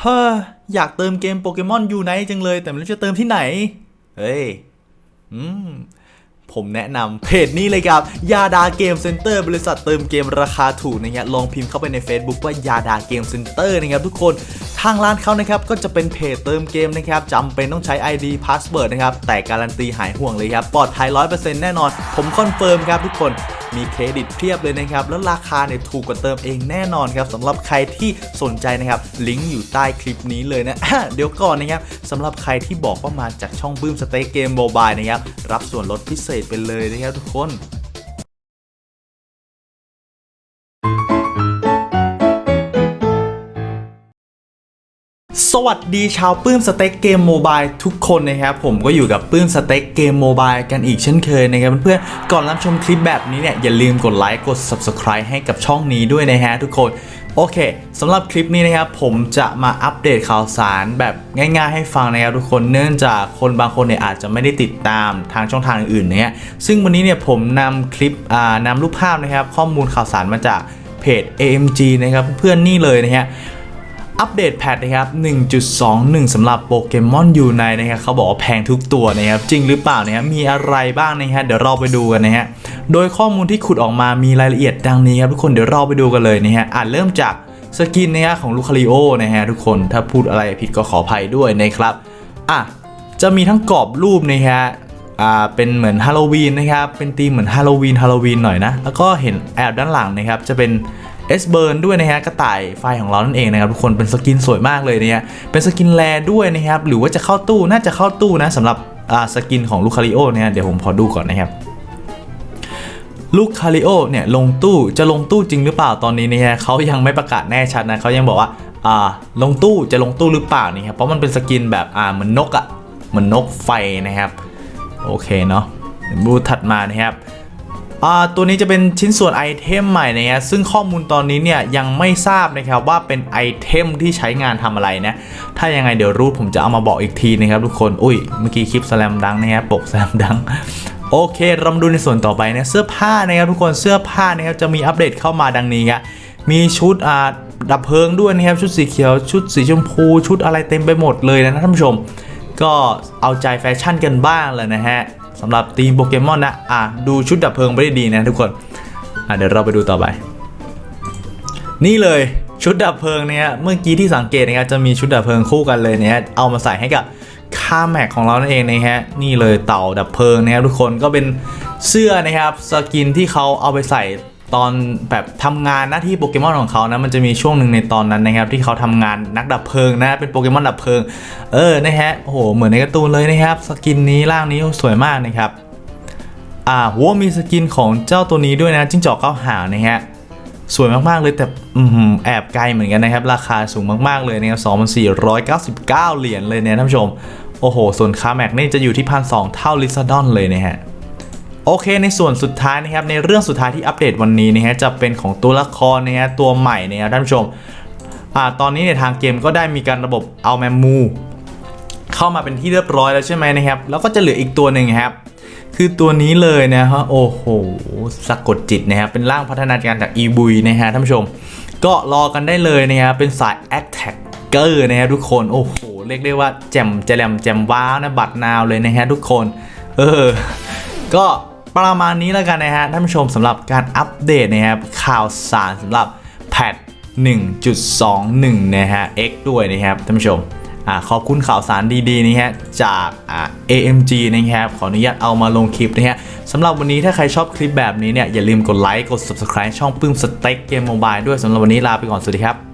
เฮ้ออยากเติมเกมโปเกมอนยูไนจังเลย แต่ไม่รู้จะเติมที่ไหน เฮ้ย อืม ผมแนะนำเพจนี้เลยครับ ยาดาเกมเซ็นเตอร์บริษัทเติมเกมราคาถูกนะครับลองพิมพ์เข้าไปใน Facebook ว่ายาดาเกมเซ็นเตอร์นะครับทุกคน ทางร้านเขานะครับก็จะเป็นเพจเติมเกมนะครับจำเป็นต้องใช้ ID Password นะครับ แต่การันตีหายห่วงเลยครับ ปลอดภัย 100%แน่นอน ผมคอนเฟิร์มครับทุกคนมีเครดิตเพียบเลยนะครับ แล้วราคาเนี่ยถูกกว่าเติมเองแน่นอนครับสำหรับใครที่สนใจนะครับ ลิงก์อยู่ใต้คลิปนี้เลยนะ เดี๋ยวก่อนนะครับสำหรับใครที่บอกว่ามาจากช่องบื้มสเต็กเกมโมบายนะครับ รับส่วนลดพิเศษไปเลยนะครับทุกคน สวัสดีชาวปื้มสเต็กเกมโมบายทุกคนนะครับผมก็อยู่กับปื้มสเต็กเกมโมบายกันอีกเช่นเคยนะครับเพื่อนๆก่อนรับชมคลิปแบบนี้เนี่ยอย่าลืมกดไลค์กด Subscribe ให้กับช่องนี้ด้วยนะฮะทุกคนโอเคสำหรับคลิปนี้นะครับผมจะมาอัปเดตข่าวสารแบบง่ายๆให้ฟังนะครับทุกคนเนื่องจากคนบางคนเนี่ยอาจจะไม่ได้ติดตามทางช่องทางอื่นๆนะฮะซึ่งวันนี้เนี่ยผมนำคลิปอ่านำรูปภาพนะครับข้อมูลข่าวสารมาจากเพจ AMG นะครับเพื่อนๆนี่เลยนะฮะ อัปเดตแพทนะครับ 1.21สำหรับโปเกมอนยูไนนะครับเขาบอกว่าแพงทุกตัวนะครับ จริงหรือเปล่านะครับมีอะไรบ้างนะฮะเดี๋ยวเราไปดูกันนะฮะ โดยข้อมูลที่ขุดออกมามีรายละเอียดดังนี้ครับทุกคนเดี๋ยวเราไปดูกันเลยนะฮะอ่านเริ่มจากสกินนะฮะของลูคาริโอนะฮะทุกคนถ้าพูดอะไรผิดก็ขออภัยด้วยนะครับอะจะมีทั้งกรอบรูปนะฮะอ่าเป็นเหมือนฮาโลวีนนะครับ เป็นธีมเหมือนฮาโลวีนฮาโลวีนหน่อยนะ แล้วก็เห็นแอบด้านหลังนะครับ จะเป็น เอสเบิร์นด้วยนะฮะกระต่ายไฟของเรานั่นเองนะครับทุกคนเป็นสกินสวยมากเลยนะฮะเป็นสกินแรด้วยนะครับหรือว่าจะเข้าตู้น่าจะเข้าตู้นะสำหรับอ่าสกินของลูคาริโอเนะฮะเดี๋ยวผมขอดูก่อนนะครับลูกคาริโอเนี่ยลงตู้จะลงตู้จริงหรือเปล่าตอนนี้เนี่ยเขายังไม่ประกาศแน่ชัดนะเขายังบอกว่าอ่าลงตู้จะลงตู้หรือเปล่านี่ครับเพราะมันเป็นสกินแบบอ่าเหมือนนกอะ่ะเหมือนนกไฟนะครับโอเคเนาะบูถัดมานะครับ ตัวนี้จะเป็นชิ้นส่วนไอเทมใหม่นะฮะซึ่งข้อมูลตอนนี้เนี่ยยังไม่ทราบนะครับว่าเป็นไอเทมที่ใช้งานทำอะไรนะ ถ้ายังไงเดี๋ยวรูทผมจะเอามาบอกอีกทีนะครับทุกคน อุ้ยเมื่อกี้คลิปสแลมดังนะครับปกสแลมดังโอเคเรามาดูในส่วนต่อไปนะเสื้อผ้านะครับทุกคนเสื้อผ้านะครับจะมีอัปเดตเข้ามาดังนี้ครับมีชุดอ่าดับเพลิงด้วยนะครับชุดสีเขียวชุดสีชมพู ชุดอะไรเต็มไปหมดเลยนะท่านผู้ชม ก็เอาใจแฟชั่นกันบ้างเลยนะฮะ สำหรับทีมโปเกมอนนะอะดูชุดดับเพลิงไปได้ดีนะทุกคนอะเดี๋ยวเราไปดูต่อไป นี่เลยชุดดับเพลิงเนี่ยเมื่อกี้ที่สังเกตนะครับจะมีชุดดับเพลิงคู่กันเลยเนี่ยเอามาใส่ให้กับคาแม็กของเรานั่นเองนะฮะนี่เลยเต่าดับเพลิงนะครับทุกคนก็เป็นเสื้อนะครับสกินที่เขาเอาไปใส่ ตอนแบบทำงานหน้าที่โปเกมอนของเขานะมันจะมีช่วงหนึ่งในตอนนั้นนะครับที่เขาทำงานนักดับเพลิงนะเป็นโปเกมอนดับเพลิง เออนะฮะโอ้โหเหมือนในการ์ตูนเลยนะครับ สกินนี้ร่างนี้สวยมากนะครับอ่าหัวมีสกินของเจ้าตัวนี้ด้วยนะจิ้งจอกเก้าหางนะฮะสวยมาก ๆ เลยแต่อือหือแอบไกลเหมือนกันนะครับ ราคาสูงมาก ๆ เลยนะครับ2,499 เหรียญเลยเนี่ยท่านผู้ชม โอ้โห ส่วนคาแม็กนี่จะอยู่ที่พันสเท่าลิซาดอนเลยนะฮะ โอเค ในส่วนสุดท้ายนะครับในเรื่องสุดท้ายที่อัปเดตวันนี้นะฮะจะเป็นของตัวละครนะฮะตัวใหม่นะครับท่านผู้ชมอ่าตอนนี้ในทางเกมก็ได้มีการระบบเอาแมมมูเข้ามาเป็นที่เรียบร้อยแล้วใช่ไหมนะครับ แล้วก็จะเหลืออีกตัวหนึ่งครับคือตัวนี้เลยนะฮะโอ้โหสะกดจิตนะครับเป็นร่างพัฒนาการจากอีบุยนะฮะท่านผู้ชม ก็รอกันได้เลยนะครับเป็นสาย a t t a c k e r นะครับทุกคนโอ้โหเรียกได้ว่าแจ่มแจมแจ่มว้าวนะบัตรนาวเลยนะฮะทุกคน เออ ก็ ประมาณนี้แล้วกันนะฮะท่านผู้ชมสำหรับการอัปเดตนะครับข่าวสารสำหรับแพท1.21 นะฮะ X ด้วยนะครับท่านผู้ชมอขอบคุณข่าวสารดีๆนะฮะจากา AMG นะครับขออนุญาตเอามาลงคลิปนะฮะสำหรับวันนี้ถ้าใครชอบคลิปแบบนี้เนี่ยอย่าลืมกดไลค์กด Subscribe ช่องปื้มสเต็กเกมโมบายด้วยสำหรับวันนี้ลาไปก่อนสวัสดีครับ